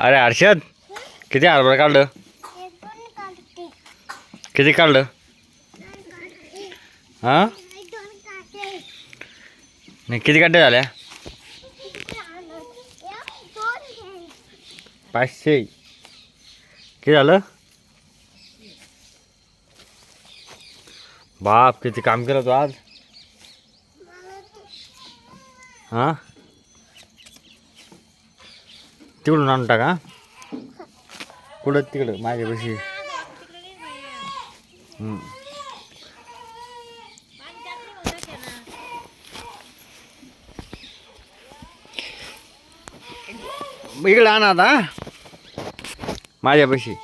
अरे हर्षद किती हरभरा काढलं? किती काढलं? हां? नाही किती गाड्या झाल्या? पाचशे. किती झालं? बाप किती काम केलं तू आज? हां? तिकडून आणून टाका कुठं? तिकडं माझ्यापाशी. इकडे आण आता माझ्यापाशी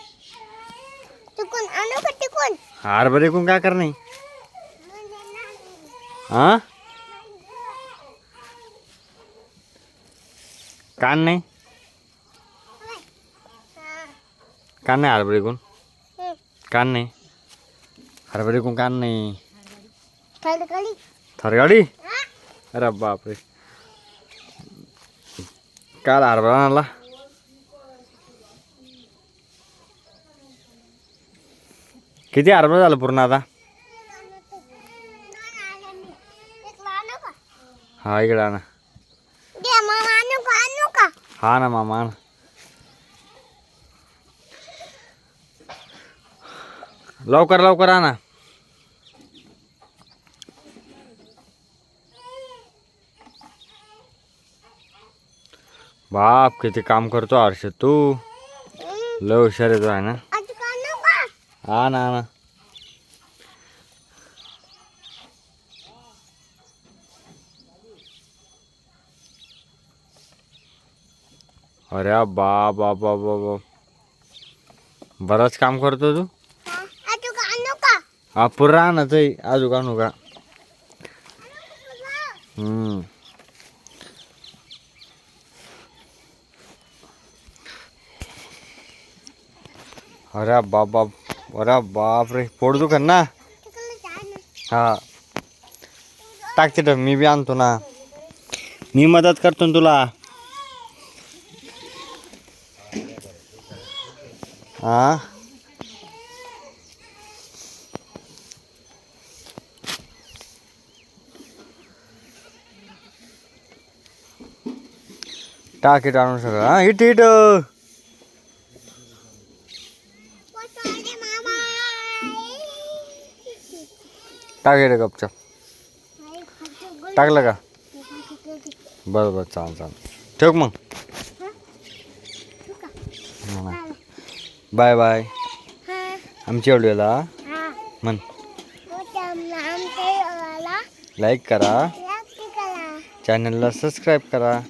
टिकून आणू का टिकून हरभरे कोण काय करणे हा? कान नाही? कान नाही हरभरे कोण कान नाही हरभरे कोण कान नाही थरगाडी अरे बापरे. काल हरभरा आणला? किती हरभरा झालं पूर्ण आता? हा इकडे आणा. हा ना मामा लवकर लवकर आणा. बाप किती काम करतो हर्ष तू. लय हुशार येतो आहे ना? हा ना ना अरे बा बा बा बा बा बरंच काम करतो तू. का हा पुरा आणच आहे अजून आणू का अरे बाप बाप अरे बाप रे पोट दुखन ना? हा. टाकते तिथं मी बी आणतो ना. मी मदत करतो ना तुला. हा? टाक आणून सगळं हा? Eat eat. टाक इथं गपचप. टाकलं का. बरं बरं चाल चाल. ठेव मग. Bye bye. हा, आमच्या व्हिडिओला हा. म्हण. गावाला लाईक करा. चॅनलला सबस्क्राईब करा.